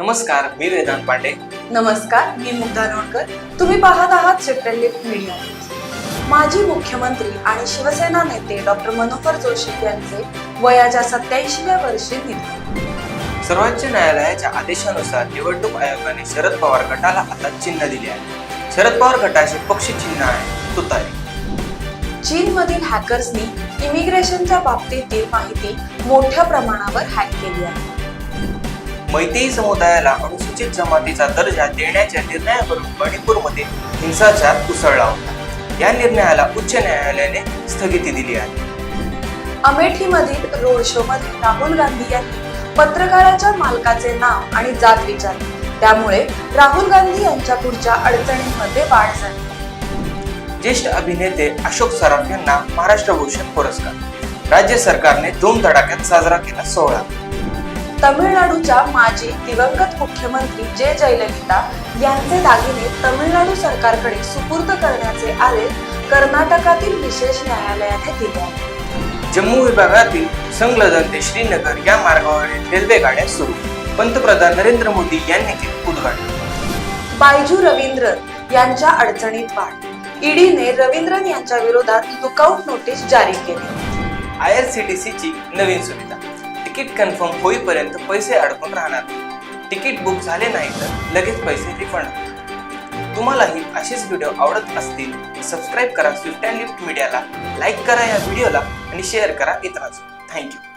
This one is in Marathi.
नमस्कार मी वेदांत पांडे. नमस्कार मी मुग्धा लोणकर. तुम्ही पाहत आहात चित्रलिप मीडिया. माजी मुख्यमंत्री आणि शिवसेना नेते डॉक्टर मनोहर जोशी यांचे वयाच्या सत्याऐंशीव्या वर्षी निधन. सर्वोच्च न्यायालयाच्या आदेशानुसार निवडणूक आयोगाने शरद पवार गटाला आता चिन्ह दिले आहे. शरद पवार गटाचे पक्ष चिन्ह आहे तुतारी. चीनमधील हॅकर्सनी इमिग्रेशनच्या बाबतीतील माहिती मोठ्या प्रमाणावर हॅक केली आहे. मैतेई समुदायाला अनुसूचित जमातीचा दर्जा देण्याच्या निर्णयावरून मणिपूरमध्ये हिंसाचार उसळला होता. या निर्णयाला उच्च न्यायालयाने स्थगिती दिली आहे. अमेठीमधील रोड शो मध्ये राहुल गांधी यांनी पत्रकाराच्या मालकाचे नाव आणि जात विचारली. त्यामुळे राहुल गांधी यांच्या पुढच्या अडचणींमध्ये वाढ झाली. ज्येष्ठ अभिनेते अशोक सराफ यांना महाराष्ट्र भूषण पुरस्कार. राज्य सरकारने दोन धडाक्यात साजरा केला सोहळा. तमिळनाडूच्या माजी दिवंगत मुख्यमंत्री जे जयललिता यांचे दागिने तमिळनाडू सरकारकडे सुपूर्द करण्याचे आदेश कर्नाटकातील विशेष न्यायालयाने दिले आहेत. जम्मू विभागातील संगलदन ते श्रीनगर या मार्गावरील रेल्वे गाड्या सुरू. पंतप्रधान नरेंद्र मोदी यांनी केले उद्घाटन. बायजू रवींद्रन यांच्या अडचणीत वाढ. ईडीने रवींद्रन यांच्या विरोधात लुकआउट नोटीस जारी केली. आय आर सी टी ची नवीन सुविधा. तिकीट कन्फर्म होईपर्यंत पैसे अडकून राहणार तिकीट बुक झाले नाही तर लगेच पैसे रिफंड. तुम्हालाही असेच व्हिडिओ आवडत असतील सबस्क्राईब करा स्विफ्ट अँड लिफ्ट मीडियाला लाईक करा या व्हिडिओला आणि शेअर करा इतरांसोबत. थँक्यू